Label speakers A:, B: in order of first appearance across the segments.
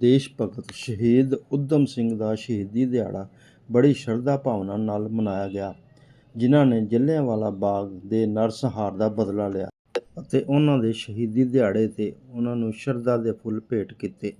A: ਦੇਸ਼ ਭਗਤ ਸ਼ਹੀਦ ਊਧਮ ਸਿੰਘ ਦਾ ਸ਼ਹੀਦੀ ਦਿਹਾੜਾ ਬੜੀ ਸ਼ਰਧਾ ਭਾਵਨਾ ਨਾਲ ਮਨਾਇਆ ਗਿਆ, ਜਿਨ੍ਹਾਂ ਨੇ ਜਲਿਆਂਵਾਲਾ ਬਾਗ ਦੇ ਨਰਸੰਹਾਰ ਦਾ ਬਦਲਾ ਲਿਆ ਅਤੇ ਉਹਨਾਂ ਦੇ ਸ਼ਹੀਦੀ ਦਿਹਾੜੇ ਤੇ ਉਹਨਾਂ ਨੂੰ ਸ਼ਰਧਾ ਦੇ ਫੁੱਲ ਭੇਟ ਕੀਤੇ।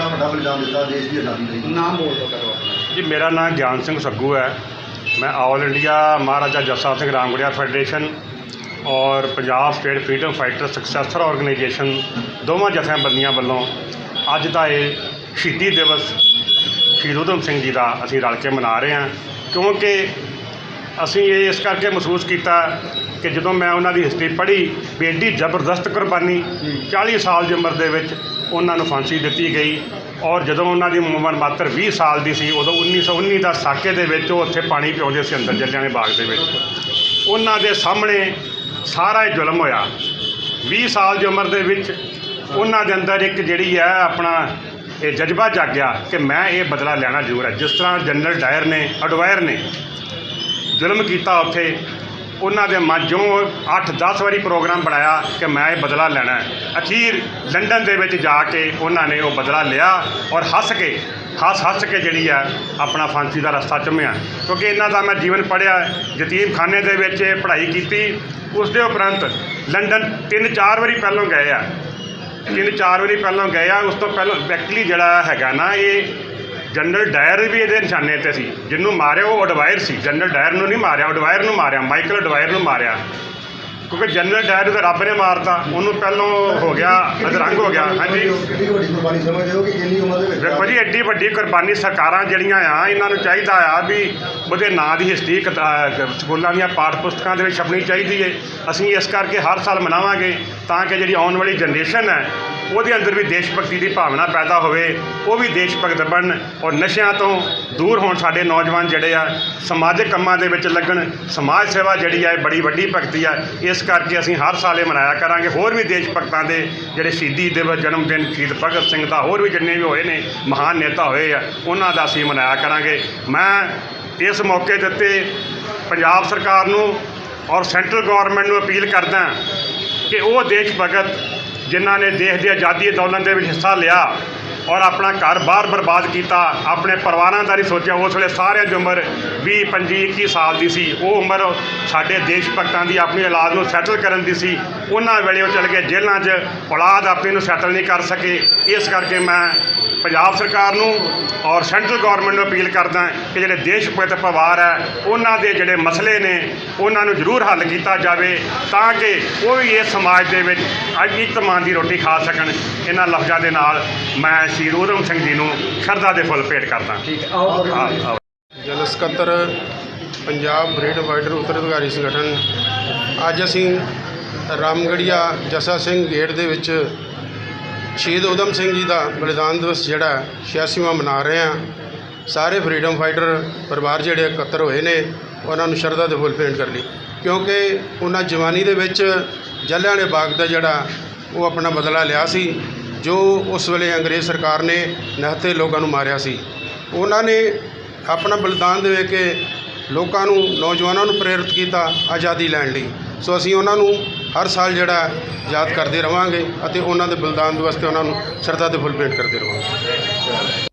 B: ਬੜਾ ਵੱਡਾ ਬਲਿਦਾਨ ਦਿੱਤਾ ਦੇਸ਼ ਦੀ ਆਜ਼ਾਦੀ ਲਈ।
C: ਨਾਮ ਬੋਲ ਦੋ ਕਰੋ
D: ਜੀ ਮੇਰਾ ਨਾਮ ਗਿਆਨ ਸਿੰਘ ਸੱਗੂ ਹੈ। ਮੈਂ all India Maharaja Jassa Singh Ramgarhia federation ਔਰ Punjab state freedom fighter successor organisation ਦੋਵਾਂ ਜਥੇਬੰਦੀਆਂ ਵੱਲੋਂ ਅੱਜ ਦਾ ਇਹ ਸ਼ਹੀਦੀ ਦਿਵਸ ਸ਼ਹੀਦ ਊਧਮ ਸਿੰਘ ਜੀ ਦਾ ਅਸੀਂ ਰਲ ਕੇ ਮਨਾ ਰਹੇ ਹਾਂ। ਕਿਉਂਕਿ ਅਸੀਂ ਇਹ ਇਸ ਕਰਕੇ ਮਹਿਸੂਸ ਕੀਤਾ ਕਿ ਜਦੋਂ ਮੈਂ ਉਹਨਾਂ ਦੀ ਹਿਸਟਰੀ ਪੜ੍ਹੀ ਵੀ ਐਡੀ ਜ਼ਬਰਦਸਤ ਕੁਰਬਾਨੀ 40 ਸਾਲ ਦੀ ਉਮਰ ਦੇ ਵਿੱਚ ਉਹਨਾਂ ਨੂੰ ਫਾਂਸੀ ਦਿੱਤੀ ਗਈ ਔਰ ਜਦੋਂ ਉਹਨਾਂ ਦੀ ਉਮਰ ਮਾਤਰ 20 ਸਾਲ ਦੀ ਸੀ, ਉਦੋਂ 1919 ਦਾ ਸਾਕੇ ਦੇ ਵਿੱਚ ਉਹ ਉੱਥੇ ਪਾਣੀ ਪਿਆਉਂਦੇ ਸੀ ਅੰਦਰ ਜੱਲਿਆਂਵਾਲੇ ਬਾਗ ਦੇ ਵਿੱਚ। ਉਹਨਾਂ ਦੇ ਸਾਹਮਣੇ ਸਾਰਾ ਇਹ ਜ਼ੁਲਮ ਹੋਇਆ। 20 ਸਾਲ ਦੀ ਉਮਰ ਦੇ ਵਿੱਚ ਉਹਨਾਂ ਦੇ ਅੰਦਰ ਇੱਕ ਜਿਹੜੀ ਹੈ ਆਪਣਾ ਇਹ ਜਜ਼ਬਾ ਜਾਗਿਆ ਕਿ ਮੈਂ ਇਹ ਬਦਲਾ ਲੈਣਾ ਜ਼ਰੂਰ ਹੈ। ਜਿਸ ਤਰ੍ਹਾਂ ਜਨਰਲ ਡਾਇਰ ਨੇ ਅਡਵਾਇਰ ਨੇ ਜ਼ੁਲਮ ਕੀਤਾ ਉੱਥੇ ਉਹਨਾਂ ਦੇ ਮਨ ਜੋ 8-10 ਵਾਰੀ ਪ੍ਰੋਗਰਾਮ ਬਣਾਇਆ ਕਿ ਮੈਂ ਇਹ ਬਦਲਾ ਲੈਣਾ ਹੈ। ਅਖੀਰ ਲੰਡਨ ਦੇ ਵਿੱਚ ਜਾ ਕੇ ਉਹਨਾਂ ਨੇ ਉਹ ਬਦਲਾ ਲਿਆ ਔਰ ਹੱਸ ਕੇ, ਹੱਸ ਹੱਸ ਕੇ ਜਿਹੜੀ ਆ ਆਪਣਾ ਫਾਂਸੀ ਦਾ ਰਸਤਾ ਚੁੰਮਿਆ। ਕਿਉਂਕਿ ਇਹਨਾਂ ਦਾ ਮੈਂ ਜੀਵਨ ਪੜ੍ਹਿਆ ਯਤੀਮ ਦੇ ਵਿੱਚ ਪੜ੍ਹਾਈ ਕੀਤੀ। ਉਸ ਦੇ ਉਪਰੰਤ ਲੰਡਨ ਤਿੰਨ ਚਾਰ ਵਾਰੀ ਪਹਿਲਾਂ ਗਏ ਆ। ਤਿੰਨ ਚਾਰ ਵਾਰੀ ਪਹਿਲਾਂ ਗਏ ਆ। ਉਸ ਤੋਂ ਪਹਿਲਾਂ ਐਕਚੁਅਲੀ ਜਿਹੜਾ ਹੈਗਾ ਨਾ, ਇਹ ਜਨਰਲ ਡਾਇਰ ਵੀ ਇਹਦੇ ਨਿਸ਼ਾਨੇ ਤੇ ਸੀ, ਜਿਹਨੂੰ ਮਾਰਿਆ, ਉਹ ਅਡਵਾਇਰ ਸੀ। ਜਨਰਲ ਡਾਇਰ ਨੂੰ ਨਹੀਂ ਮਾਰਿਆ ਅਡਵਾਇਰ ਨੂੰ ਮਾਰਿਆ, ਮਾਈਕਲ ਅਡਵਾਇਰ ਨੂੰ ਮਾਰਿਆ। ਕਿਉਂਕਿ ਜਨਰਲ ਡਾਇਰ ਨੂੰ ਤਾਂ ਰੱਬ ਨੇ ਮਾਰਤਾ, ਉਹਨੂੰ ਪਹਿਲੋਂ ਹੋ ਗਿਆ, ਅਧਰੰਗ ਹੋ ਗਿਆ, ਹਾਂਜੀ।
B: ਕਿੰਨੀ ਵੱਡੀ ਕੁਰਬਾਨੀ ਸਮਝਦੇ ਹੋ ਕਿ ਇੰਨੀ ਉਮਰ ਦੇ ਵਿੱਚ
D: ਵੇਖੋ ਜੀ, ਐਡੀ ਵੱਡੀ ਕੁਰਬਾਨੀ ਸਰਕਾਰਾਂ ਜਿਹੜੀਆਂ ਆ, ਇਹਨਾਂ ਨੂੰ ਚਾਹੀਦਾ ਆ ਵੀ ਉਹਦੇ ਨਾਂ ਦੀ ਹਿਸਟਰੀ ਸਕੂਲਾਂ ਦੀਆਂ ਪਾਠ ਪੁਸਤਕਾਂ ਦੇ ਵਿੱਚ ਛਪਣੀ ਚਾਹੀਦੀ ਹੈ ਅਸੀਂ ਇਸ ਕਰਕੇ ਹਰ ਸਾਲ ਮਨਾਵਾਂਗੇ, ਤਾਂ ਕਿ ਜਿਹੜੀ ਆਉਣ ਵਾਲੀ ਜਨਰੇਸ਼ਨ ਹੈ ਉਹਦੇ ਅੰਦਰ ਵੀ ਦੇਸ਼ ਭਗਤੀ ਦੀ ਭਾਵਨਾ ਪੈਦਾ ਹੋਵੇ, ਉਹ ਵੀ ਦੇਸ਼ ਭਗਤ ਬਣਨ ਔਰ ਨਸ਼ਿਆਂ ਤੋਂ ਦੂਰ ਹੋਣ ਸਾਡੇ ਨੌਜਵਾਨ ਜਿਹੜੇ ਆ, ਸਮਾਜਿਕ ਕੰਮਾਂ ਦੇ ਵਿੱਚ ਲੱਗਣ, ਸਮਾਜ ਸੇਵਾ ਜਿਹੜੀ ਆ, ਇਹ ਬੜੀ ਵੱਡੀ ਭਗਤੀ ਆ। ਇਸ ਕਰਕੇ ਅਸੀਂ ਹਰ ਸਾਲ ਇਹ ਮਨਾਇਆ ਕਰਾਂਗੇ। ਹੋਰ ਵੀ ਦੇਸ਼ ਭਗਤਾਂ ਦੇ ਜਿਹੜੇ ਸ਼ਹੀਦੀ ਦਿਵਸ ਜਨਮ ਦਿਨ ਸ਼ਹੀਦ ਭਗਤ ਸਿੰਘ ਦਾ ਹੋਰ ਵੀ ਜਿੰਨੇ ਵੀ ਹੋਏ ਨੇ, ਮਹਾਨ ਨੇਤਾ ਹੋਏ ਆ, ਉਹਨਾਂ ਦਾ ਅਸੀਂ ਮਨਾਇਆ ਕਰਾਂਗੇ। ਮੈਂ ਇਸ ਮੌਕੇ ਦੇ ਉੱਤੇ ਪੰਜਾਬ ਸਰਕਾਰ ਨੂੰ ਔਰ ਸੈਂਟਰਲ ਗਵਰਨਮੈਂਟ ਨੂੰ ਅਪੀਲ ਕਰਦਾ ਕਿ ਉਹ ਦੇਸ਼ ਭਗਤ ਜਿਨ੍ਹਾਂ ਨੇ ਦੇਸ਼ ਦੀ ਆਜ਼ਾਦੀ ਅੰਦੋਲਨ ਦੇ ਵਿੱਚ ਹਿੱਸਾ ਲਿਆ ਔਰ ਆਪਣਾ ਘਰ ਬਾਹਰ ਬਰਬਾਦ ਕੀਤਾ, ਆਪਣੇ ਪਰਿਵਾਰਾਂ ਦਾ ਨਹੀਂ ਸੋਚਿਆ, ਉਸ ਵੇਲੇ ਸਾਰਿਆਂ ਦੀ ਉਮਰ 20 25 21 ਸਾਲ ਦੀ ਸੀ। ਉਹ ਉਮਰ ਸਾਡੇ ਦੇਸ਼ ਭਗਤਾਂ ਦੀ ਆਪਣੀ ਔਲਾਦ ਨੂੰ ਸੈਟਲ ਕਰਨ ਦੀ ਸੀ। ਉਹਨਾਂ ਵੇਲੇ ਉਹ ਚਲ ਗਏ ਜੇਲ੍ਹਾਂ 'ਚ, ਔਲਾਦ ਆਪਣੀ ਨੂੰ ਸੈਟਲ ਨਹੀਂ ਕਰ ਸਕੇ। ਇਸ ਕਰਕੇ ਮੈਂ ਪੰਜਾਬ ਸਰਕਾਰ ਨੂੰ ਔਰ ਸੈਂਟਰਲ ਗਵਰਨਮੈਂਟ ਨੂੰ ਅਪੀਲ ਕਰਦਾ ਕਿ ਜਿਹੜੇ ਦੇਸ਼ ਭਗਤ ਪਰਿਵਾਰ ਹੈ ਉਹਨਾਂ ਦੇ ਜਿਹੜੇ ਮਸਲੇ ਨੇ ਉਹਨਾਂ ਨੂੰ ਜ਼ਰੂਰ ਹੱਲ ਕੀਤਾ ਜਾਵੇ ਤਾਂ ਕਿ ਉਹ ਵੀ ਇਸ ਸਮਾਜ ਦੇ ਵਿੱਚ ਅੱਜ ਇਤਮਾਨ ਦੀ ਰੋਟੀ ਖਾ ਸਕਣ। ਇਹਨਾਂ ਲਫ਼ਜ਼ਾਂ ਦੇ ਨਾਲ ਮੈਂ ਸ਼ਹੀਦ ਊਧਮ ਸਿੰਘ ਜੀ ਨੂੰ ਸ਼ਰਧਾ ਦੇ ਫੁੱਲ ਭੇਟ ਕਰਦਾ
C: ਠੀਕ ਹੈ ਆਓ।
E: ਜਨਰਲ ਸਕੱਤਰ ਪੰਜਾਬ ਫਰੀडम ਫਾਈਟਰ ਉੱਤਰਾਧਿਕਾਰੀ ਸੰਗਠਨ। ਅੱਜ ਅਸੀਂ ਰਾਮਗੜੀਆ ਜੱਸਾ ਸਿੰਘ ਗੇਟ ਦੇ ਵਿੱਚ ਸ਼ਹੀਦ ਊਧਮ ਸਿੰਘ ਜੀ ਦਾ ਬਲੀਦਾਨ ਦਿਵਸ ਜਿਹੜਾ 86ਵਾਂ ਮਨਾ ਰਹੇ ਹਾਂ। ਸਾਰੇ ਫਰੀडम ਫਾਈਟਰ ਪਰਿਵਾਰ ਜਿਹੜੇ ਇਕੱਤਰ ਹੋਏ ਨੇ, ਉਹਨਾਂ ਨੂੰ ਸ਼ਰਧਾ ਦੇ ਫੁੱਲ ਭੇਂਟ ਕਰ ਲਈ। ਕਿਉਂਕਿ ਉਹਨਾਂ ਜਵਾਨੀ ਦੇ ਵਿੱਚ ਜਲਿਆਂਵਾਲੇ ਬਾਗ ਦਾ ਜਿਹੜਾ ਉਹ ਆਪਣਾ ਬਦਲਾ ਲਿਆ ਸੀ, ਜੋ ਉਸ ਵੇਲੇ ਅੰਗਰੇਜ਼ ਸਰਕਾਰ ਨੇ ਨਿਹੱਥੇ ਲੋਕਾਂ ਨੂੰ ਮਾਰਿਆ ਸੀ। ਉਹਨਾਂ ਨੇ ਆਪਣਾ ਬਲੀਦਾਨ ਦੇ ਕੇ ਲੋਕਾਂ ਨੂੰ, ਨੌਜਵਾਨਾਂ ਨੂੰ ਪ੍ਰੇਰਿਤ ਕੀਤਾ ਆਜ਼ਾਦੀ ਲੈਣ ਲਈ। ਸੋ ਅਸੀਂ ਉਹਨਾਂ ਨੂੰ ਹਰ ਸਾਲ ਜਿਹੜਾ ਯਾਦ ਕਰਦੇ ਰਵਾਂਗੇ ਅਤੇ ਉਹਨਾਂ ਦੇ ਬਲਿਦਾਨ ਦਿਵਸ ਤੇ ਉਹਨਾਂ ਨੂੰ ਸ਼ਰਧਾ ਦੇ ਫੁੱਲ ਭੇਟ ਕਰਦੇ ਰਵਾਂਗੇ।